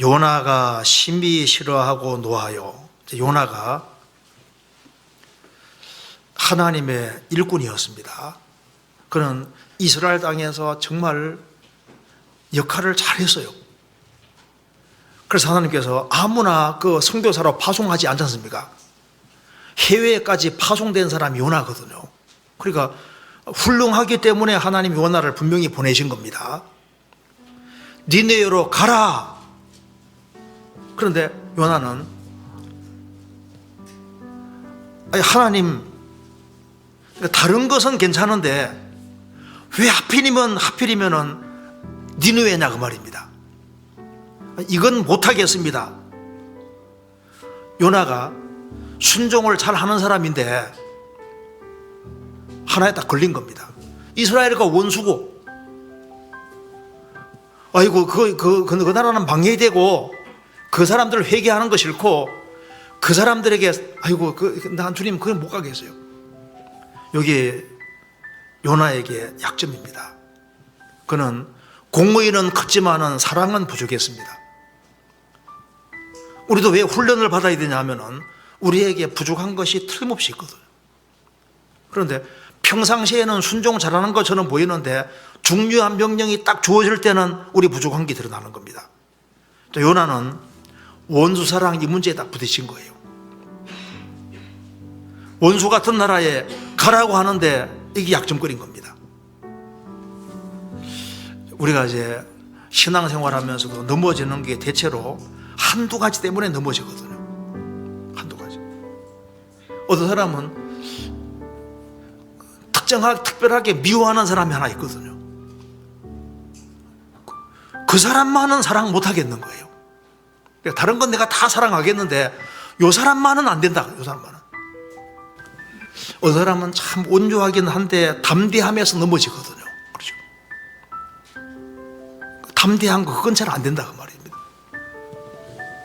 요나가 심히 싫어하고 노하여 요나가 하나님의 일꾼이었습니다. 그는 이스라엘 땅에서 정말 역할을 잘했어요. 그래서 하나님께서 아무나 그 선교사로 파송하지 않지 않습니까? 해외까지 파송된 사람이 요나거든요. 그러니까 훌륭하기 때문에 하나님 요나를 분명히 보내신 겁니다. 니네로 가라. 그런데 요나는 아니, 하나님 그러니까 다른 것은 괜찮은데 왜 하필이면 하필이면은 니누에냐 그 말입니다. 이건 못하겠습니다. 요나가 순종을 잘 하는 사람인데 하나에 딱 걸린 겁니다. 이스라엘과 원수고, 아이고 그 그 그, 그 나라는 방해되고 그 사람들을 회개하는 거 싫고 그 사람들에게 아이고 그 난 주님 그건 못 가겠어요. 여기 요나에게 약점입니다. 그는 공의는 컸지만은 사랑은 부족했습니다. 우리도 왜 훈련을 받아야 되냐 하면은 우리에게 부족한 것이 틀림없이 있거든요. 그런데 평상시에는 순종 잘하는 것처럼 보이는데 중요한 명령이 딱 주어질 때는 우리 부족한 게 드러나는 겁니다. 자, 요나는 원수 사랑 이 문제에 딱 부딪힌 거예요. 원수 같은 나라에 가라고 하는데 이게 약점거리인 겁니다. 우리가 이제 신앙생활 하면서도 넘어지는 게 대체로 한두 가지 때문에 넘어지거든요. 한두 가지. 어떤 사람은 특정하게, 특별하게 미워하는 사람이 하나 있거든요. 그 사람만은 사랑 못 하겠는 거예요. 그러니까 다른 건 내가 다 사랑하겠는데 요 사람만은 안 된다. 요 사람만은. 어떤 사람은 참 온조하긴 한데 담대함에서 넘어지거든요. 그렇죠. 담대한 거 그건 잘 안 된다 그 말입니다.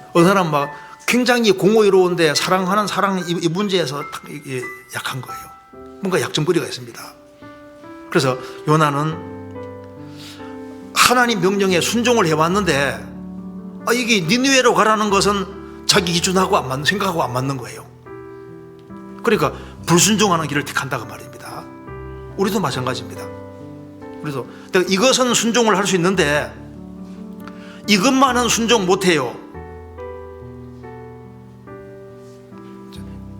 어떤 사람 막 굉장히 공허이로운데 사랑하는 사랑 이, 이 문제에서 약한 거예요. 뭔가 약점거리가 있습니다. 그래서 요나는 하나님 명령에 순종을 해왔는데 아, 이게 니느웨로 가라는 것은 자기 기준하고 안 맞는 생각하고 안 맞는 거예요. 그러니까 불순종하는 길을 택한다 그 말입니다. 우리도 마찬가지입니다. 내가 이것은 순종을 할 수 있는데 이것만은 순종 못 해요.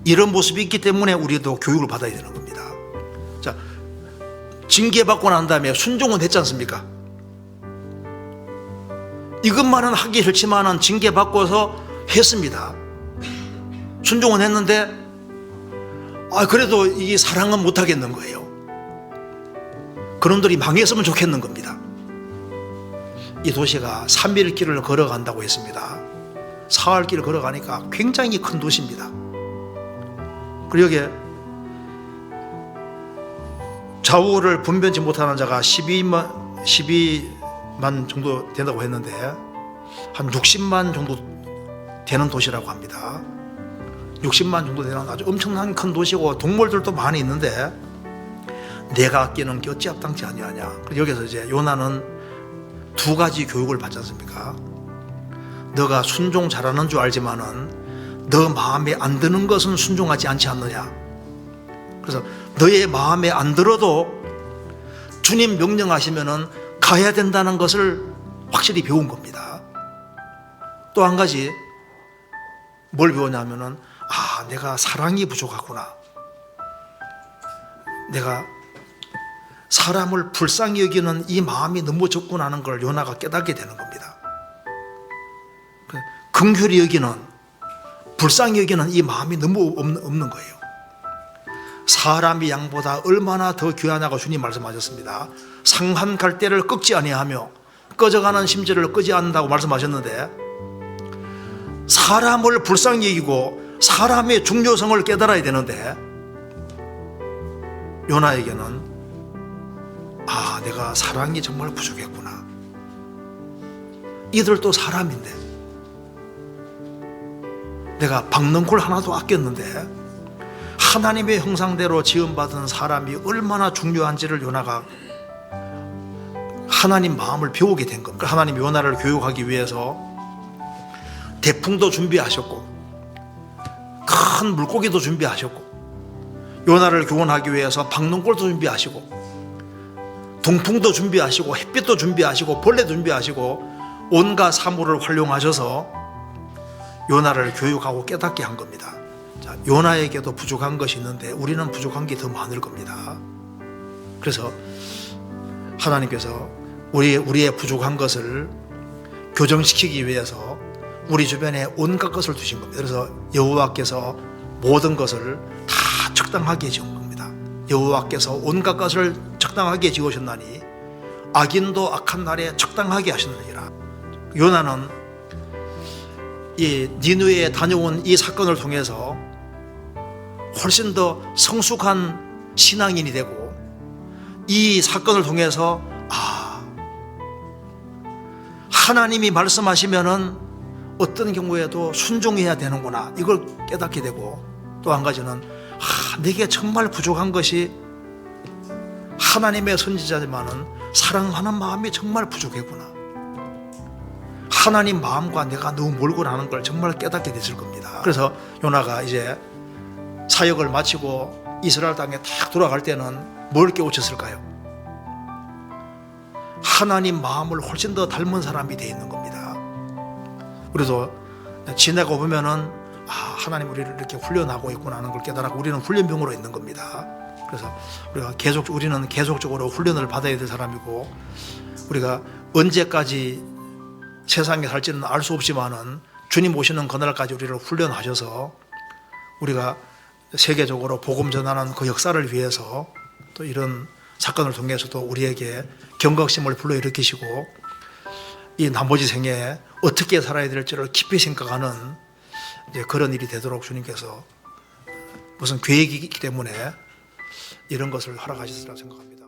이런 모습이 있기 때문에 우리도 교육을 받아야 되는 겁니다. 자, 징계받고 난 다음에 순종은 했지 않습니까? 이것만은 하기 싫지만은 징계받고서 했습니다. 순종은 했는데, 아, 그래도 이 사랑은 못 하겠는 거예요. 그놈들이 망했으면 좋겠는 겁니다. 이 도시가 3일 길을 걸어간다고 했습니다. 사흘 길을 걸어가니까 굉장히 큰 도시입니다. 그리고 여기에 좌우를 분변치 못하는 자가 12만, 12 만 정도 된다고 했는데 한 60만 정도 되는 도시라고 합니다. 60만 정도 되는 아주 엄청난 큰 도시고 동물들도 많이 있는데 내가 아끼는 게 어찌 합당치 아니하냐. 여기서 이제 요나는 두 가지 교육을 받지 않습니까? 너가 순종 잘하는 줄 알지만은 너 마음에 안 드는 것은 순종하지 않지 않느냐. 그래서 너의 마음에 안 들어도 주님 명령하시면은 가야 된다는 것을 확실히 배운 겁니다. 또 한 가지 뭘 배우냐면은 아, 내가 사랑이 부족하구나. 내가 사람을 불쌍히 여기는 이 마음이 너무 적구나 하는 걸 요나가 깨닫게 되는 겁니다. 그 긍휼히 여기는 불쌍히 여기는 이 마음이 너무 없는 거예요. 사람이 양보다 얼마나 더 귀하냐고 주님 말씀하셨습니다. 상한 갈대를 꺾지 아니하며 꺼져가는 심지를 끄지 않는다고 말씀하셨는데 사람을 불쌍히 여기고 사람의 중요성을 깨달아야 되는데 요나에게는 아 내가 사랑이 정말 부족했구나. 이들도 사람인데 내가 박능골 하나도 아꼈는데 하나님의 형상대로 지음받은 사람이 얼마나 중요한지를 요나가 하나님 마음을 배우게 된 겁니다. 하나님 요나를 교육하기 위해서 대풍도 준비하셨고 큰 물고기도 준비하셨고 요나를 교훈하기 위해서 박농골도 준비하시고 동풍도 준비하시고 햇빛도 준비하시고 벌레도 준비하시고 온갖 사물을 활용하셔서 요나를 교육하고 깨닫게 한 겁니다. 자, 요나에게도 부족한 것이 있는데 우리는 부족한 게 더 많을 겁니다. 그래서 하나님께서 우리 우리의 부족한 것을 교정시키기 위해서 우리 주변에 온갖 것을 두신 겁니다. 그래서 여호와께서 모든 것을 다 적당하게 지은 겁니다. 여호와께서 온갖 것을 적당하게 지으셨나니 악인도 악한 날에 적당하게 하셨느니라. 요나는 이 니누에 다녀온 이 사건을 통해서 훨씬 더 성숙한 신앙인이 되고 이 사건을 통해서 아 하나님이 말씀하시면은 어떤 경우에도 순종해야 되는구나 이걸 깨닫게 되고 또 한 가지는 아, 내게 정말 부족한 것이 하나님의 선지자지만은 사랑하는 마음이 정말 부족했구나. 하나님 마음과 내가 너무 멀구나는 걸 정말 깨닫게 됐을 겁니다. 그래서 요나가 이제 사역을 마치고 이스라엘 땅에 딱 돌아갈 때는 뭘 깨우쳤을까요? 하나님 마음을 훨씬 더 닮은 사람이 돼 있는 겁니다. 우리도 지내고 보면은 아 하나님 우리를 이렇게 훈련하고 있구나 하는 걸 깨달았고 우리는 훈련병으로 있는 겁니다. 그래서 우리가 계속 우리는 계속적으로 훈련을 받아야 될 사람이고 우리가 언제까지 세상에 살지는 알 수 없지만은 주님 오시는 그날까지 우리를 훈련하셔서 우리가 세계적으로 복음 전하는 그 역사를 위해서 또 이런 사건을 통해서도 우리에게 경각심을 불러일으키시고 이 나머지 생에 어떻게 살아야 될지를 깊이 생각하는 그런 일이 되도록 주님께서 무슨 계획이 있기 때문에 이런 것을 허락하셨으라고 생각합니다.